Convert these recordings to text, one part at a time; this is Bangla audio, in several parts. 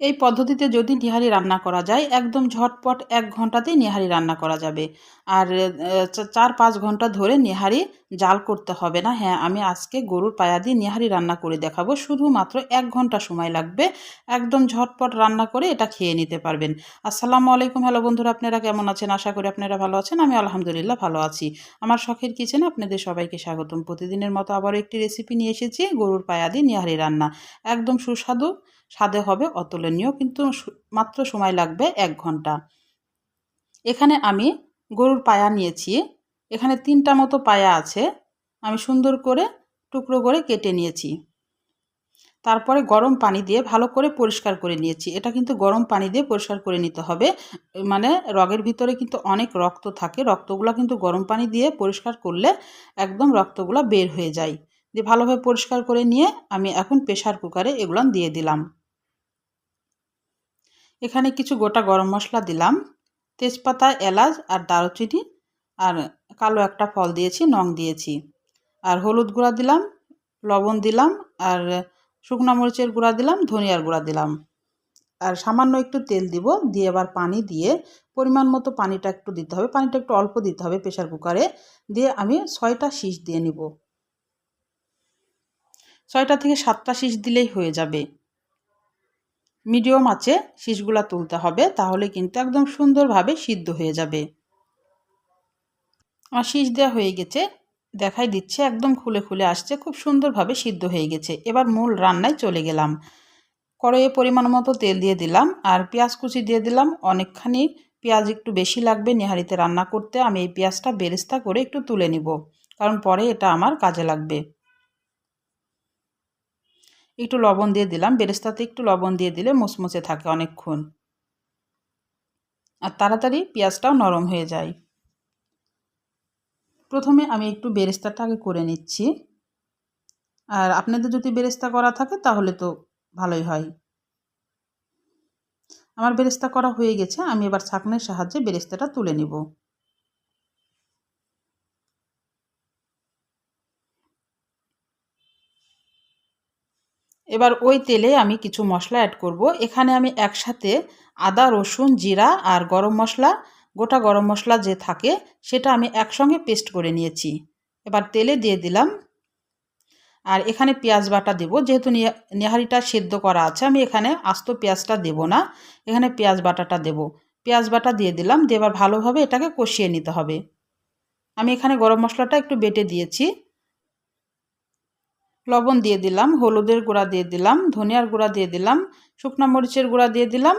এই পদ্ধতিতে যদি নিহারি রান্না করা যায়, একদম ঝটপট এক ঘন্টাতেই নিহারি রান্না করা যাবে। আর চার পাঁচ ঘণ্টা ধরে নিহারি জাল করতে হবে না। হ্যাঁ আমি আজকে গরুর পায়া দিয়ে নিহারি রান্না করে দেখাবো। শুধুমাত্র এক ঘণ্টা সময় লাগবে। একদম ঝটপট রান্না করে এটা খেয়ে নিতে পারবেন। আসসালামু আলাইকুম। হ্যালো বন্ধুরা, আপনারা কেমন আছেন? আশা করি আপনারা ভালো আছেন। আমি আলহামদুলিল্লাহ ভালো আছি। আমার শখের কিচেনে আপনাদের সবাইকে স্বাগতম। প্রতিদিনের মতো আবারও একটি রেসিপি নিয়ে এসেছি, গরুর পায়া দিয়ে নিহারি রান্না। একদম সুস্বাদু, স্বাদে হবে অতুলনীয়, কিন্তু মাত্র সময় লাগবে এক ঘণ্টা। এখানে আমি গরুর পায়া নিয়েছি। এখানে তিনটা মতো পায়া আছে। আমি সুন্দর করে টুকরো করে কেটে নিয়েছি। তারপরে গরম পানি দিয়ে ভালো করে পরিষ্কার করে নিয়েছি। এটা কিন্তু গরম পানি দিয়ে পরিষ্কার করে নিতে হবে। মানে রগের ভিতরে কিন্তু অনেক রক্ত থাকে। রক্তগুলো কিন্তু গরম পানি দিয়ে পরিষ্কার করলে একদম রক্তগুলো বের হয়ে যায়। দিয়ে ভালোভাবে পরিষ্কার করে নিয়ে আমি এখন প্রেশার কুকারে এগুলো দিয়ে দিলাম। এখানে কিছু গোটা গরম মশলা দিলাম। তেজপাতা, এলাচ আর দারুচিনি আর কালো একটা ফল দিয়েছি, নং দিয়েছি। আর হলুদ গুঁড়া দিলাম, লবণ দিলাম, আর শুকনো মরিচের গুঁড়া দিলাম, ধনিয়ার গুঁড়া দিলাম। আর সামান্য একটু তেল দিব, দিয়ে এবার পানি দিয়ে পরিমাণ মতো পানিটা একটু দিতে হবে। পানিটা একটু অল্প দিতে হবে প্রেশার কুকারে। দিয়ে আমি ছয়টা শীষ দিয়ে নিব। ছয়টা থেকে সাতটা শীষ দিলেই হয়ে যাবে। মিডিয়াম আছে শীষগুলা তুলতে হবে, তাহলে কিন্তু একদম সুন্দরভাবে সিদ্ধ হয়ে যাবে। শীষ দেওয়া হয়ে গেছে, দেখাই দিচ্ছে, একদম খুলে খুলে আসছে, খুব সুন্দরভাবে সিদ্ধ হয়ে গেছে। এবার মূল রান্নায় চলে গেলাম। কড়াইয়ে পরিমাণ মতো তেল দিয়ে দিলাম, আর পেঁয়াজ কুচি দিয়ে দিলাম। অনেকখানি পেঁয়াজ একটু বেশি লাগবে নেহারিতে রান্না করতে, আমি এই পেঁয়াজটা বেরেস্তা করে একটু তুলে নিব, কারণ পরে এটা আমার কাজে লাগবে। একটু লবণ দিয়ে দিলাম, বেরেস্তাতে একটু লবণ দিয়ে দিলে মুচমুচে থাকে অনেকক্ষণ। আর তাড়াতাড়ি পেঁয়াজটাও নরম হয়ে যায়। প্রথমে আমি একটু বেরেস্তাটা আগে করে নিচ্ছি। আর আপনাদের যদি বেরেস্তা করা থাকে তাহলে তো ভালোই হয়। আমার বেরেস্তা করা হয়ে গেছে, আমি এবার ছাঁকনের সাহায্যে বেরেস্তাটা তুলে নিব। এবার ওই তেলে আমি কিছু মশলা অ্যাড করব। এখানে আমি একসাথে আদা, রসুন, জিরা আর গরম মশলা গোটা গরম মশলা যে থাকে সেটা আমি একসঙ্গে পেস্ট করে নিয়েছি। এবার তেলে দিয়ে দিলাম। আর এখানে পেঁয়াজ বাটা দেব। যেহেতু নেহারিটা সেদ্ধ করা আছে, আমি এখানে আস্ত পেঁয়াজটা দেব না। এখানে পেঁয়াজ বাটাটা দেব। পেঁয়াজ বাটা দিয়ে দিলাম। দিয়ে এবার ভালোভাবে এটাকে কষিয়ে নিতে হবে। আমি এখানে গরম মশলাটা একটু বেটে দিয়েছি। লবণ দিয়ে দিলাম, হলুদের গুঁড়া দিয়ে দিলাম, ধনিয়ার গুঁড়া দিয়ে দিলাম, শুকনো মরিচের গুঁড়া দিয়ে দিলাম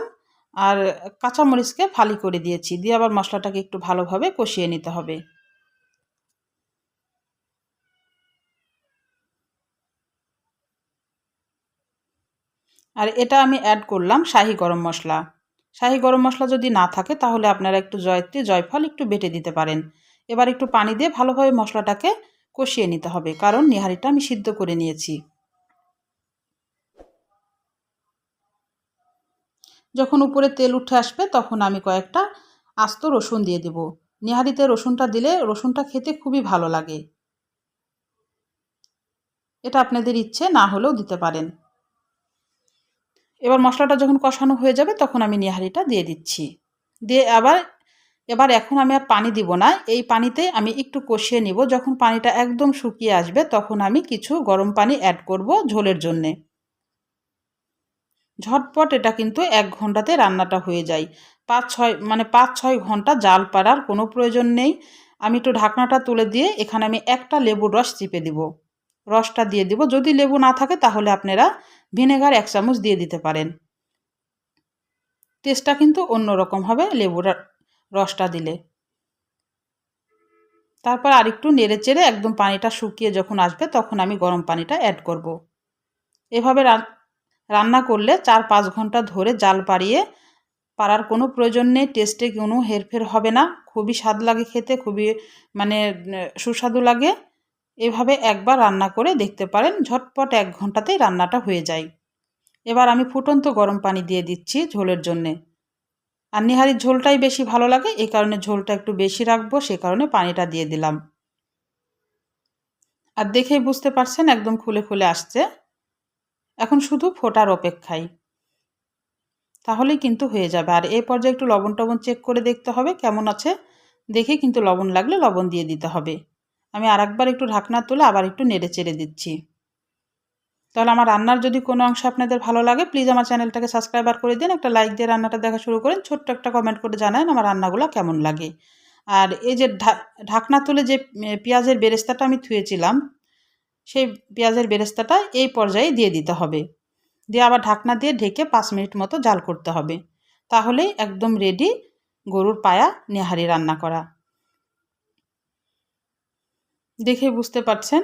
আর কাঁচামরিচকে ফালি করে দিয়েছি। দিয়ে আবার মশলাটাকে একটু ভালোভাবে কষিয়ে নিতে হবে। আর এটা আমি অ্যাড করলাম শাহি গরম মশলা। শাহি গরম মশলা যদি না থাকে, তাহলে আপনারা একটু জয়ত্রী, জয়ফল একটু বেটে দিতে পারেন। এবার একটু পানি দিয়ে ভালোভাবে মশলাটাকে কষিয়ে নিতে হবে। কারণ নিহারিটা আমি সিদ্ধ করে নিয়েছি। যখন উপরে তেল উঠে আসবে, তখন আমি কয়েকটা আস্ত রসুন দিয়ে দেব। নিহারিতে রসুনটা দিলে রসুনটা খেতে খুবই ভালো লাগে। এটা আপনাদের ইচ্ছে, না হলেও দিতে পারেন। এবার মশলাটা যখন কষানো হয়ে যাবে, তখন আমি নিহারিটা দিয়ে দিচ্ছি। দিয়ে আবার, এবার এখন আমি আর পানি দিব না। এই পানিতে আমি একটু কষিয়ে নিব। যখন পানিটা একদম শুকিয়ে আসবে, তখন আমি কিছু গরম পানি অ্যাড করব ঝোলের জন্যে। ঝটপট এটা কিন্তু এক ঘন্টাতে রান্নাটা হয়ে যায়। পাঁচ ছয় মানে পাঁচ ছয় ঘণ্টা জাল পাড়ার কোনো প্রয়োজন নেই। আমি একটু ঢাকনাটা তুলে দিয়ে এখানে আমি একটা লেবুর রস চিপে দিব। রসটা দিয়ে দিব। যদি লেবু না থাকে তাহলে আপনারা ভিনেগার এক চামচ দিয়ে দিতে পারেন। টেস্টটা কিন্তু অন্যরকম হবে লেবুর রসটা দিলে। তারপর আরেকটু নেড়ে চেড়ে একদম পানিটা শুকিয়ে যখন আসবে তখন আমি গরম পানিটা অ্যাড করব। এভাবে রান্না করলে চার পাঁচ ঘণ্টা ধরে জাল পাড়িয়ে পাড়ার কোনো প্রয়োজন নেই, টেস্টে কোনো হেরফের হবে না। খুবই স্বাদ লাগে খেতে, খুবই মানে সুস্বাদু লাগে। এভাবে একবার রান্না করে দেখতে পারেন, ঝটপট এক ঘন্টাতেই রান্নাটা হয়ে যায়। এবার আমি ফুটন্ত গরম পানি দিয়ে দিচ্ছি ঝোলের জন্যে। আর নিহারির ঝোলটাই বেশি ভালো লাগে এই কারণে ঝোলটা একটু বেশি রাখব, সে কারণে পানিটা দিয়ে দিলাম। আর দেখেই বুঝতে পারছেন, একদম খুলে খুলে আসছে। এখন শুধু ফোটার অপেক্ষায় তাহলেই কিন্তু হয়ে যাবে। আর এই পর্যায়ে একটু লবণ টবণ চেক করে দেখতে হবে কেমন আছে। দেখে কিন্তু লবণ লাগলে লবণ দিয়ে দিতে হবে। আমি আর একবার একটু ঢাকনা তুলে আবার একটু নেড়ে চেড়ে দিচ্ছি। তাহলে আমার রান্নার যদি কোনো অংশ আপনাদের ভালো লাগে প্লিজ আমার চ্যানেলটাকে সাবস্ক্রাইবার করে দিন। একটা লাইক দিয়ে রান্নাটা দেখা শুরু করেন। ছোট্ট একটা কমেন্ট করে জানান আমার রান্নাগুলো কেমন লাগে। আর এই যে ঢাকনা তুলে যে পেঁয়াজের বেরেস্তাটা আমি থুয়েছিলাম সেই পেঁয়াজের বেরেস্তাটা এই পর্যায়ে দিয়ে দিতে হবে। দিয়ে আবার ঢাকনা দিয়ে ঢেকে পাঁচ মিনিট মতো জাল করতে হবে। তাহলেই একদম রেডি গরুর পায়া নেহারি রান্না করা। দেখে বুঝতে পারছেন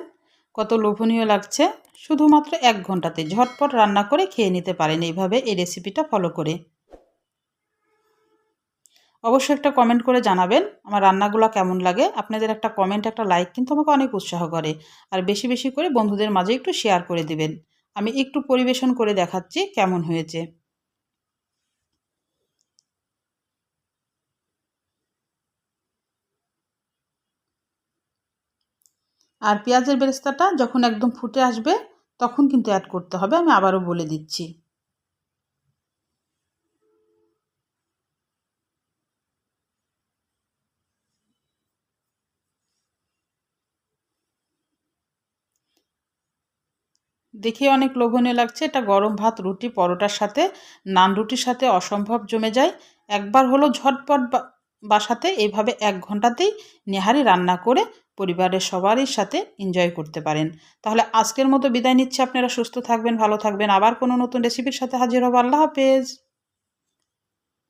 কত লোভনীয় লাগছে। শুধুমাত্র এক ঘন্টাতে ঝটপট রান্না করে খেয়ে নিতে পারেন। এইভাবে এই রেসিপিটা ফলো করে। অবশ্যই একটা কমেন্ট করে জানাবেন, আমার রান্নাগুলো কেমন লাগে। আপনাদের একটা কমেন্ট একটা লাইক কিন্তু আমাকে অনেক উৎসাহ করে। আর বেশি বেশি করে বন্ধুদের মাঝে একটু শেয়ার করে দিবেন। আমি একটু পরিবেশন করে দেখাচ্ছি কেমন হয়েছে। আর পেঁয়াজের বেরেস্তাটা যখন একদম ফুটে আসবে, তখন কিন্তু অ্যাড করতে হবে, আমি আবারও বলে দিচ্ছি। দেখে অনেক লোভনীয় লাগছে। এটা গরম ভাত, রুটি, পরোটার সাথে। নান রুটির সাথে অসম্ভব জমে যায়। একবার হলো ঝটপট বাসাতে এইভাবে এক ঘন্টাতেই নেহারি রান্না করে পরিবারের সবারই সাথে এনজয় করতে পারেন। তাহলে আজকের মতো বিদায় নিচ্ছে। আপনারা সুস্থ থাকবেন, ভালো থাকবেন। আবার কোনো নতুন রেসিপির সাথে হাজির হব। আল্লাহ হাফেজ।